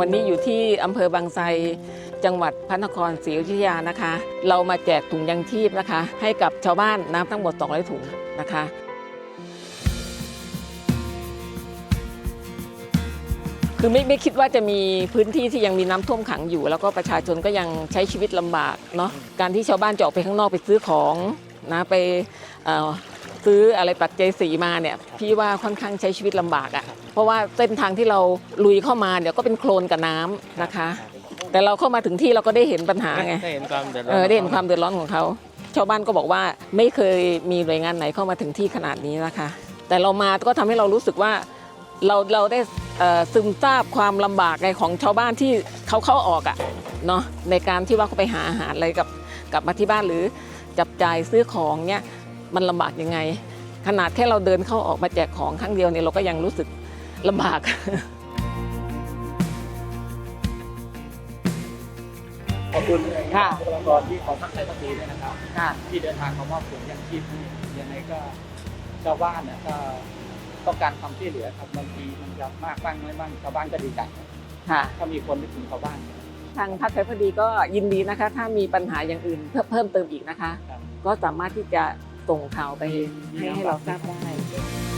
วันนี้อยู่ที่อำเภอบางไทรจังหวัดพระนครศรีอยุธยานะคะ เรามาแจกถุงยังชีพนะคะ ให้กับชาวบ้านน้ำทั้งหมด 200 ถุงนะคะ คือไม่ไม่คิดว่าจะมีพื้นที่ที่ยังมีน้ำท่วมขังอยู่ แล้วก็ประชาชนก็ยังใช้ชีวิตลำบากเนาะการที่ชาวบ้านจะออกไปข้างนอกไปซื้อของนะไปเอ่อซื้ออะไรปัจจัยสีมาเนี่ยพี่ว่าค่อนข้างใช้ชีวิตลำบากอะ่ะ เพราะว่าเส้นทางที่เราลุยเข้ามาเดี๋ยวก็เป็นโคลนกับน้ำนะคะ แต่เราเข้ามาถึงที่เราก็ได้เห็นปัญหาไงได้เห็นความเดือดร้เออนอได้เห็นความเดือดร้อนของเขาชาวบ้านก็บอกว่าไม่เคยมีหน่วยงานไหนเข้ามาถึงที่ขนาดนี้นะคะ แต่เรามาก็ทำให้เรารู้สึกว่าเราเราได้เอ่อซึมซาบความลำบากในของชาวบ้านที่เขาเข้าออกอะเนาะในการที่ว่าเขาไปหาอาหารอะไรกับกลับมาที่บ้านหรือจับจ่ายซื้อของเนี่ยมันลำบากยังไง ขนาดแค่เราเดินเข้าออกมาแจกของครั้งเดียวเนี่ยเราก็ยังรู้สึก ลำบาก ขอบคุณค่ะบุคลากรที่ของพักไทยพักดีด้วยนะครับ ค่ะ ที่เดินทางมามอบถุงยังชีพให้ยังไงก็ชาวบ้านเนี่ยก็ต้องการความช่วยเหลือครับบางทีมันจะมากบ้างน้อยบ้างชาวบ้านก็ดีใจค่ะ ถ้ามีคนนึกถึงชาวบ้านทางพัฒน์ไทยพอดีก็ยินดีนะคะ ถ้ามีปัญหาอย่างอื่นเพิ่มเพิ่มเติมอีกนะคะ ครับ ก็สามารถที่จะส่งข่าวไปให้ให้เราทราบได้